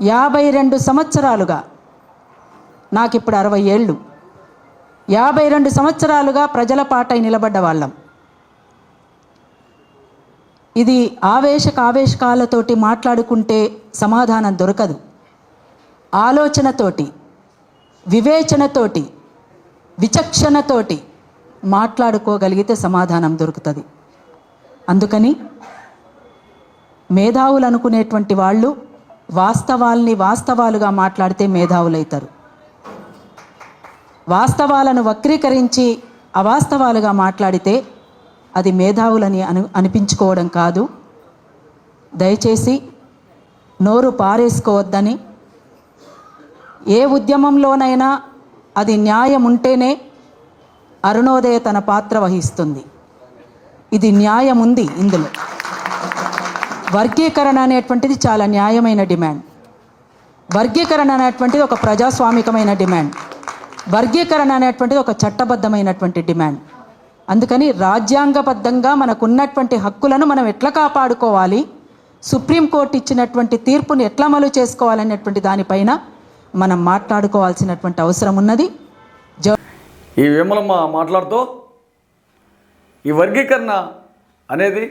యాభై రెండు సంవత్సరాలుగా నాకు ఇప్పుడు అరవై ఏళ్ళు. యాభై రెండు సంవత్సరాలుగా ప్రజల పాటై నిలబడ్డ వాళ్ళం. ఇది ఆవేశకావేశకాలతోటి మాట్లాడుకుంటే సమాధానం దొరకదు. ఆలోచనతోటి వివేచనతోటి విచక్షణతోటి మాట్లాడుకోగలిగితే సమాధానం దొరుకుతుంది. అందుకని మేధావులు అనుకునేటువంటి వాళ్ళు వాస్తవాల్ని వాస్తవాలుగా మాట్లాడితే మేధావులైతారు. వాస్తవాలను వక్రీకరించి అవాస్తవాలుగా మాట్లాడితే అది మేధావులని అను అనిపించుకోవడం కాదు. దయచేసి నోరు పారేసుకోవద్దని. ఏ ఉద్యమంలోనైనా అది న్యాయం ఉంటేనే అరుణోదయ తన పాత్ర వహిస్తుంది. ఇది న్యాయం ఉంది ఇందులో. వర్గీకరణ అనేటువంటిది చాలా న్యాయమైన డిమాండ్. వర్గీకరణ అనేటువంటిది ఒక ప్రజాస్వామికమైన డిమాండ్. వర్గీకరణ అనేటువంటిది ఒక చట్టబద్ధమైనటువంటి డిమాండ్. అందుకని రాజ్యాంగబద్ధంగా మనకున్నటువంటి హక్కులను మనం ఎట్లా కాపాడుకోవాలి సుప్రీంకోర్టు ఇచ్చినటువంటి తీర్పును ఎట్లా అమలు చేసుకోవాలనేటువంటి దానిపైన మనం మాట్లాడుకోవాల్సినటువంటి అవసరం ఉన్నది. ఈ విమలమ్మ మాట్లాడుతూ ఈ వర్గీకరణ అనేది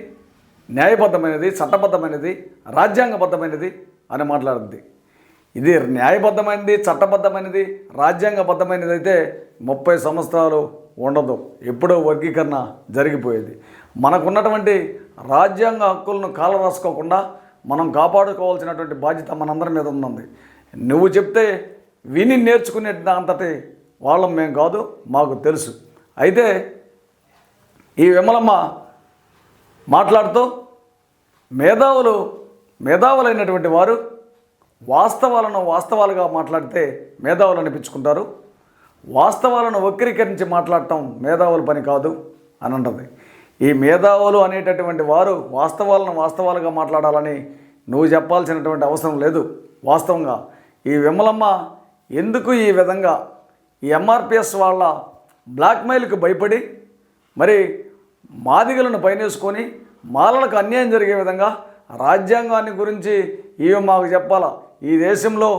న్యాయబద్ధమైనది చట్టబద్ధమైనది రాజ్యాంగబద్ధమైనది అని మాట్లాడింది. ఇది న్యాయబద్ధమైనది చట్టబద్ధమైనది రాజ్యాంగబద్ధమైనది అయితే ముప్పై సంవత్సరాలు ఉండదు. ఎప్పుడో వర్గీకరణ జరిగిపోయేది. మనకున్నటువంటి రాజ్యాంగ హక్కులను కాలరాసుకోకుండా మనం కాపాడుకోవాల్సినటువంటి బాధ్యత మనందరి మీద ఉంది నువ్వు చెప్తే విని నేర్చుకునే అంతటి వాళ్ళం మేము కాదు మాకు తెలుసు. అయితే ఈ విమలమ్మ మాట్లాడుతూ మేధావులు మేధావులైనటువంటి వారు వాస్తవాలను వాస్తవాలుగా మాట్లాడితే మేధావులు అనిపించుకుంటారు. వాస్తవాలను వక్రీకరించి మాట్లాడటం మేధావుల పని కాదు అని అంటుంది ఈ మేధావులు అనేటటువంటి వారు వాస్తవాలను వాస్తవాలుగా మాట్లాడాలని నువ్వు చెప్పాల్సినటువంటి అవసరం లేదు వాస్తవంగా. ఈ విమలమ్మ ఎందుకు ఈ విధంగా ఈ ఎంఆర్పిఎస్ వాళ్ళ బ్లాక్మెయిల్కి భయపడి మరి మాదిగలను పైనేసుకొని మాలలకు అన్యాయం జరిగే విధంగా రాజ్యాంగాన్ని గురించి ఇవి మాకు చెప్పాలా? ఈ దేశంలో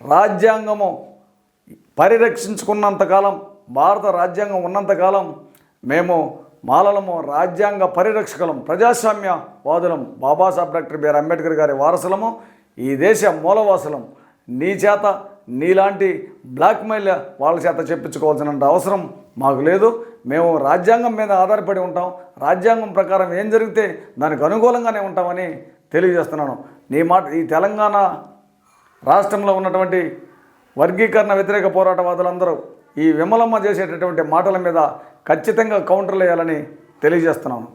రాజ్యాంగము పరిరక్షించుకున్నంతకాలం భారత రాజ్యాంగం ఉన్నంతకాలం మేము మాలలము రాజ్యాంగ పరిరక్షకులం ప్రజాస్వామ్య వాదులం బాబాసాహెబ్ డాక్టర్ బిఆర్ అంబేద్కర్ గారి వారసులము ఈ దేశ మూలవాసులం. నీ చేత నీలాంటి బ్లాక్మెయిల్ వాళ్ళ చేత చెప్పించుకోవాల్సిన అవసరం మాకు లేదు. మేము రాజ్యాంగం మీద ఆధారపడి ఉంటాం. రాజ్యాంగం ప్రకారం ఏం జరిగితే దానికి అనుకూలంగానే ఉంటామని తెలియజేస్తున్నాను. నీ మాట ఈ తెలంగాణ రాష్ట్రంలో ఉన్నటువంటి వర్గీకరణ వ్యతిరేక పోరాటవాదులందరూ ఈ విమలమ్మ చేసేటటువంటి మాటల మీద ఖచ్చితంగా కౌంటర్లు వేయాలని తెలియజేస్తున్నాను.